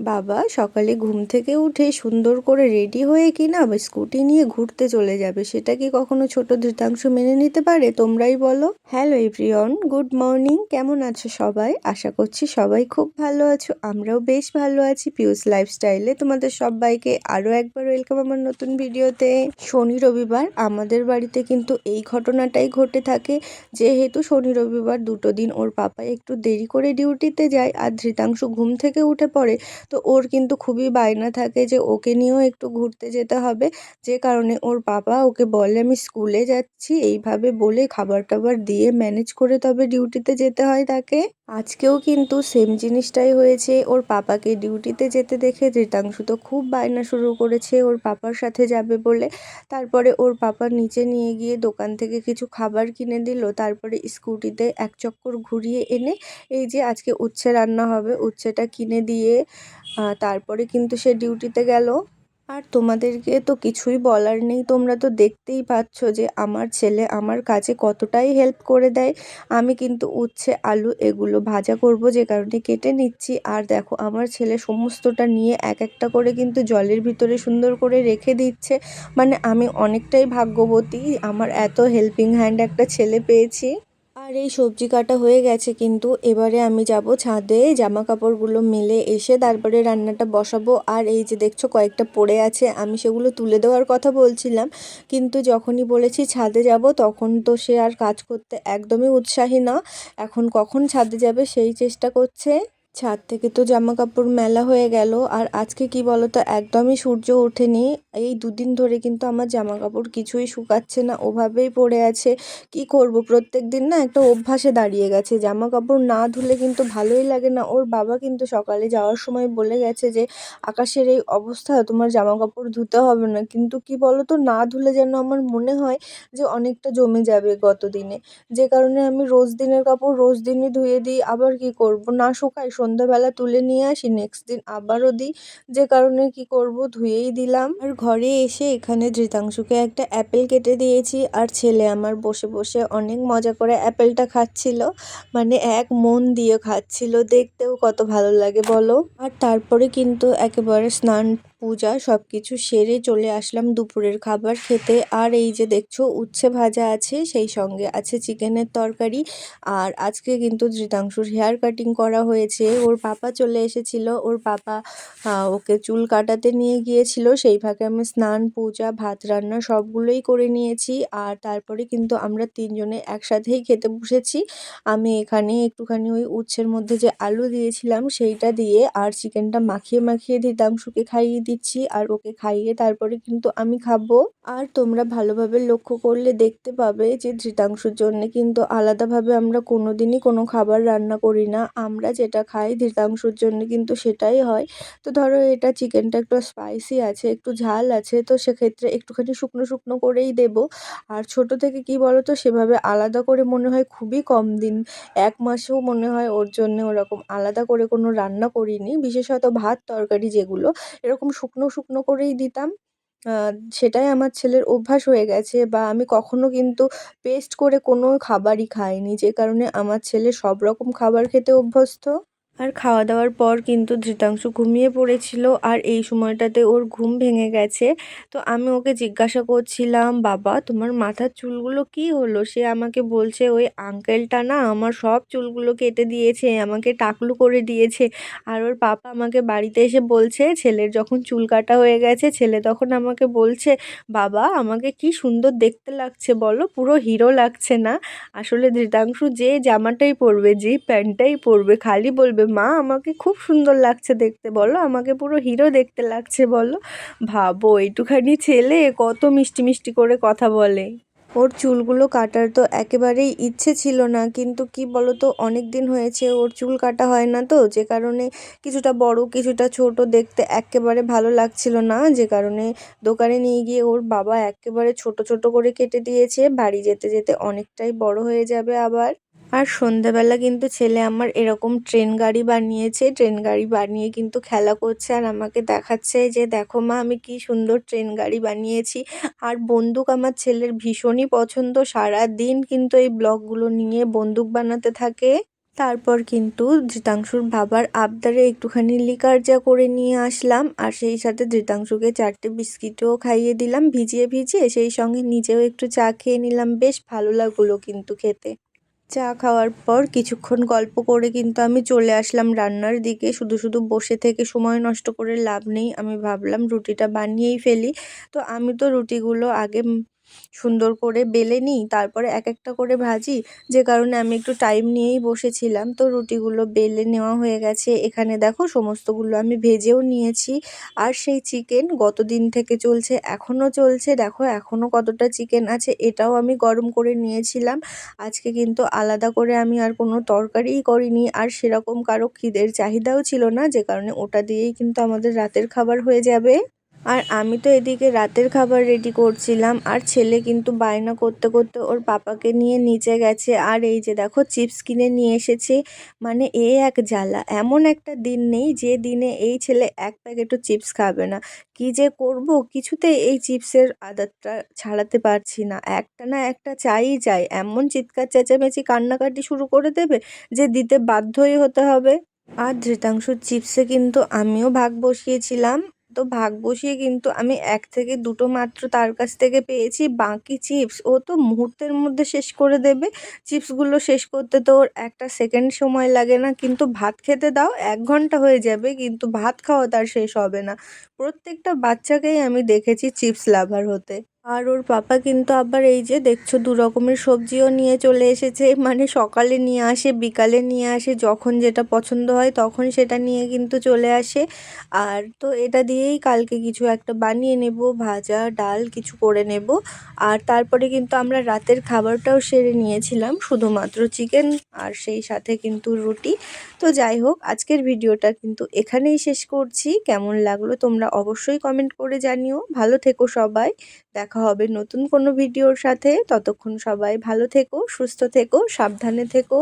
বাবা সকালে ঘুম থেকে উঠে সুন্দর করে রেডি হয়ে কিনা স্কুটি নিয়ে ঘুরতে চলে যাবে। সেটা কি কখনো ছোট ধৃতাংশ মেনে নিতে পারে? তোমরাই বলো। Hello everyone, good morning. কেমন আছো সবাই? আশা করছি সবাই খুব ভালো আছো। আমরাও বেশ ভালো আছি পিউস লাইফস্টাইলে। তোমাদের সবাইকে আরও একবার ওয়েলকাম আমার নতুন ভিডিওতে। শনি রবিবার, আমাদের বাড়িতে কিন্তু এই ঘটনাটাই ঘটে থাকে। যেহেতু শনি রবিবার দুটো দিন ওর পাপা একটু দেরি করে ডিউটিতে যায় আর ধৃতাংশ ঘুম থেকে উঠে পড়ে তো ওর কিন্তু খুবই বায়না থাকে যে ওকে নিয়েও একটু ঘুরতে যেতে হবে। যে কারণে ওর বাবা ওকে বলে, আমি স্কুলে যাচ্ছি, এইভাবে বলে খাবার টাবার দিয়ে ম্যানেজ করে তবে ডিউটিতে যেতে হয় তাকে। আজকেও কিন্তু সেম জিনিসটাই হয়েছে। ওর পাপাকে ডিউটিতে যেতে দেখে ধৃতাংশু তো খুব বায়না শুরু করেছে, ওর পাপার সাথে যাবে বলে। তারপরে ওর পাপা নিচে নিয়ে গিয়ে দোকান থেকে কিছু খাবার কিনে দিল। তারপরে স্কুটিতে এক চক্কর ঘুরিয়ে এনে, এই যে আজকে উচ্ছে রান্না হবে, উচ্ছেটা কিনে দিয়ে তারপরে কিন্তু সে ডিউটিতে গেল। আর তোমাদেরকে তো কিছুই বলার নেই। তোমরা তো দেখতেই পাচ্ছ যে আমার ছেলে আমার কাছে কতটাই হেল্প করে দেয়। আমি কিন্তু উচ্ছে, আলু এগুলো ভাজা করব যে কারণে কেটে নিচ্ছি। আর দেখো, আমার ছেলে সমস্তটা নিয়ে এক একটা করে কিন্তু জলের ভিতরে সুন্দর করে রেখে দিচ্ছে। মানে আমি অনেকটাই ভাগ্যবতী। আমার এত হেল্পিং হ্যান্ড একটা ছেলে পেয়েছি। আর এই সবজি কাটা হয়ে গেছে কিন্তু এবারে আমি যাব ছাদে জামা কাপড়গুলো মেলে এসে তারপরে রান্নাটা বসাবো। আর এই যে দেখছ কয়েকটা পড়ে আছে, আমি সেগুলো তুলে দেওয়ার কথা বলছিলাম। কিন্তু যখনই বলেছি ছাদে যাব, তখন তো সে আর কাজ করতে একদমই উৎসাহী না। এখন কখন ছাদে যাবে সেই চেষ্টা করছে। ছাদ থেকে তো জামা কাপড় মেলা হয়ে গেল। আর আজকে কি বলতো, একদমই সূর্য ওঠেনি। এই দুদিন ধরে কিন্তু আমার জামা কাপড় কিছুই শুকাচ্ছে না, ওভাবেই পড়ে আছে। কি করব, প্রত্যেক দিন না একটা অভ্যাসে দাঁড়িয়ে গেছে। জামা কাপড় না ধুলে কিন্তু ভালোই লাগে না। ওর বাবা কিন্তু সকালে যাওয়ার সময় বলে গেছে যে, আকাশের এই অবস্থা, তোমার জামা কাপড় ধুতে হবে না। কিন্তু কি বলতো, না ধুলে যেন আমার মনে হয় যে অনেকটা জমে যাবে গত দিনে যে কারণে আমি রোজ দিনের কাপড় রোজ দিনই ধুয়ে দিই, আবার কি করব? না শুকাই সন্ধ্যাবেলা তুলে নিয়ে আসি নেক্সট দিন আবারও দিই। যে কারণে কি করব, ধুয়েই দিলাম। আর ঘরে এসে এখানে ধৃতাংশুকে একটা অ্যাপেল কেটে দিয়েছি। আর ছেলে আমার বসে বসে অনেক মজা করে অ্যাপেলটা খাচ্ছিল। মানে এক মন দিয়ে খাচ্ছিল। দেখতেও কত ভালো লাগে বলো। আর তারপরে কিন্তু একেবারে স্নান পূজা সব কিছু সেরে চলে আসলাম দুপুরের খাবার খেতে। আর এই যে দেখছ, উচ্ছে ভাজা আছে, সেই সঙ্গে আছে চিকেনের তরকারি। আর আজকে কিন্তু ধৃতাংশুর হেয়ার কাটিং করা হয়েছে। ওর পাপা চলে এসেছিল। ওর পাপা ওকে চুল কাটাতে নিয়ে গিয়েছিল। সেই ফাঁকে আমি স্নান, পূজা, ভাত রান্না সবগুলোই করে নিয়েছি। আর তারপরে কিন্তু আমরা তিনজনে একসাথেই খেতে বসেছি। আমি এখানে একটুখানি ওই উচ্ছের মধ্যে যে আলু দিয়েছিলাম, সেইটা দিয়ে আর চিকেনটা মাখিয়ে মাখিয়ে ধৃতাংশুকে খাইয়ে দিচ্ছি আর ওকে খাইয়ে তারপরে কিন্তু আমি খাব। আর তোমরা ভালোভাবে লক্ষ্য করলে দেখতে পাবে যে ধৃতাংশুর জন্য কিন্তু আলাদাভাবে আমরা কোনো দিনই কোনো খাবার রান্না করি না। আমরা যেটা খাই ধৃতাংশুর জন্য কিন্তু সেটাই হয়। তো ধরো এটা চিকেনটা একটু স্পাইসি আছে, একটু ঝাল আছে, তো সেক্ষেত্রে একটুখানি শুকনো শুকনো করেই দেব। আর ছোট থেকে কি বলো তো সেভাবে আলাদা করে মনে হয় খুবই কম দিন। এক মাসেও মনে হয় ওর জন্য ওরকম আলাদা করে কোনো রান্না করিনি। বিশেষত ভাত, তরকারি যেগুলো, এরকম শুকনো শুকনো করেই দিতাম। সেটাই আমার ছেলের অভ্যাস হয়ে গেছে বা আমি কখনো কিন্তু পেস্ট করে কোনো খাবারই খাইনি। যে কারণে আমার ছেলে সব রকম খাবার খেতে অভ্যস্ত। আর খাওয়া দাওয়ার পর কিন্তু ধৃতাংশু ঘুমিয়ে পড়েছিল আর এই সময়টাতে ওর ঘুম ভেঙে গেছে। তো আমি ওকে জিজ্ঞাসা করছিলাম, বাবা, তোমার মাথার চুলগুলো কি হলো? সে আমাকে বলছে, ওই আঙ্কেলটা না আমার সব চুলগুলো কেটে দিয়েছে, আমাকে টাকলু করে দিয়েছে। আর ওর পাপা আমাকে বাড়িতে এসে বলছে, ছেলের যখন চুল কাটা হয়ে গেছে, ছেলে তখন আমাকে বলছে, বাবা, আমাকে কি সুন্দর দেখতে লাগছে বলো, পুরো হিরো লাগছে না। আসলে ধৃতাংশু যে জামাটাই পরবে, যে প্যান্টটাই পরবে, খালি বলবে মা, আমাকে খুব সুন্দর লাগছে দেখতে, বলো। আমাকে পুরো হিরো দেখতে লাগছে, বলো। ভাবো একটুখানি ছেলে কত মিষ্টি মিষ্টি করে কথা বলে। ওর চুলগুলো কাটার তো একেবারেই ইচ্ছে ছিল না, কিন্তু কি বলতো অনেক দিন হয়েছে ওর চুল কাটা হয় না তো, যে কারণে কিছুটা বড়, কিছুটা ছোট দেখতে একেবারে ভালো লাগছিল না, যে কারণে দোকানে নিয়ে গিয়ে ওর বাবা একেবারে ছোট ছোট করে কেটে দিয়েছে, বাড়ি যেতে যেতে অনেকটাই বড় হয়ে যাবে আবার। আর সন্ধেবেলা কিন্তু ছেলে আমার এরকম ট্রেন গাড়ি বানিয়েছে, ট্রেন গাড়ি বানিয়ে কিন্তু খেলা করছে আর আমাকে দেখাচ্ছে যে, দেখো মা, আমি কি সুন্দর ট্রেন গাড়ি বানিয়েছি। আর বন্দুক আমার ছেলের ভীষণই পছন্দ। সারা দিন কিন্তু এই ব্লগগুলো নিয়ে বন্দুক বানাতে থাকে। তারপর কিন্তু ধৃতাংশুর বাবার আবদারে একটুখানি লিকার যা করে নিয়ে আসলাম আর সেই সাথে ধৃতাংশুকে চারটে বিস্কিটও খাইয়ে দিলাম ভিজিয়ে ভিজিয়ে। সেই সঙ্গে নিজেও একটু চা খেয়ে নিলাম। বেশ ভালো লাগল কিন্তু খেতে। চা খাওয়ার পর কিছুক্ষণ গল্প করে কিন্তু আমি চলে আসলাম রান্নার দিকে। শুধু শুধু বসে থেকে সময় নষ্ট করে লাভ নেই। আমি ভাবলাম রুটিটা বানিয়েই ফেলি। তো আমি তো রুটিগুলো আগে সুন্দর করে বেলে নিই, তারপরে এক একটা করে ভাজি। যে কারণে আমি একটু টাইম নিয়েই বসেছিলাম। তো রুটিগুলো বেলে নেওয়া হয়ে গেছে। এখানে দেখো সমস্তগুলো আমি ভেজেও নিয়েছি। আর সেই চিকেন গত দিন থেকে চলছে, এখনও চলছে। দেখো এখনও কতটা চিকেন আছে, এটাও আমি গরম করে নিয়েছিলাম। আজকে কিন্তু আলাদা করে আমি আর কোনো তরকারিই করিনি। আর সেরকম কারও খিদের চাহিদাও ছিল না, যে কারণে ওটা দিয়েই কিন্তু আমাদের রাতের খাবার হয়ে যাবে। আর আমি তো এদিকে রাতের খাবার রেডি করছিলাম, আর ছেলে কিন্তু বায়না করতে করতে ওর পাপাকে নিয়ে নিচে গেছে। আর এই যে দেখো, চিপস কিনে নিয়ে এসেছে মানে এ এক জ্বালা। এমন একটা দিন নেই যে দিনে এই ছেলে এক প্যাকেটও চিপস খাবে না। কি যে করব? কিছুতেই এই চিপসের আদতটা ছাড়াতে পারছি না। একটা না একটা চাই চাই এমন চিৎকার, চেঁচামেচি, কান্নাকাটি শুরু করে দেবে যে দিতে বাধ্যই হতে হবে। আর ধৃতাংশুর চিপসে কিন্তু আমিও ভাগ বসিয়েছিলাম। তো ভাগ বসিয়ে কিন্তু আমি এক থেকে দুটো মাত্র তার কাছ থেকে পেয়েছি। বাকি চিপস ও তো মুহূর্তের মধ্যে শেষ করে দেবে। চিপসগুলো শেষ করতে তো ওর একটা সেকেন্ড সময় লাগে না। কিন্তু ভাত খেতে দাও, এক ঘণ্টা হয়ে যাবে, কিন্তু ভাত খাওয়া তার শেষ হবে না। প্রত্যেকটা বাচ্চাকেই আমি দেখেছি চিপস লাভার হতে। আর ওর পাপা কিন্তু আবার এই যে দেখছ দু রকমের সবজিও নিয়ে চলে এসেছে। মানে সকালে নিয়ে আসে, বিকালে নিয়ে আসে, যখন যেটা পছন্দ হয় তখন সেটা নিয়ে কিন্তু চলে আসে। আর তো এটা দিয়েই কালকে কিছু একটা বানিয়ে নেব, ভাজা, ডাল কিছু করে নেব। আর তারপরে কিন্তু আমরা রাতের খাবারটাও সেরে নিয়েছিলাম, শুধুমাত্র চিকেন আর সেই সাথে কিন্তু রুটি। তো যাই হোক, আজকের ভিডিওটা কিন্তু এখানেই শেষ করছি। কেমন লাগল তোমরা অবশ্যই কমেন্ট করে জানিও। ভালো থেকো সবাই। দেখা হবে নতুন কোনো ভিডিওর সাথে। ততক্ষণ সবাই ভালো থেকো সুস্থ থেকো সাবধানে থেকো।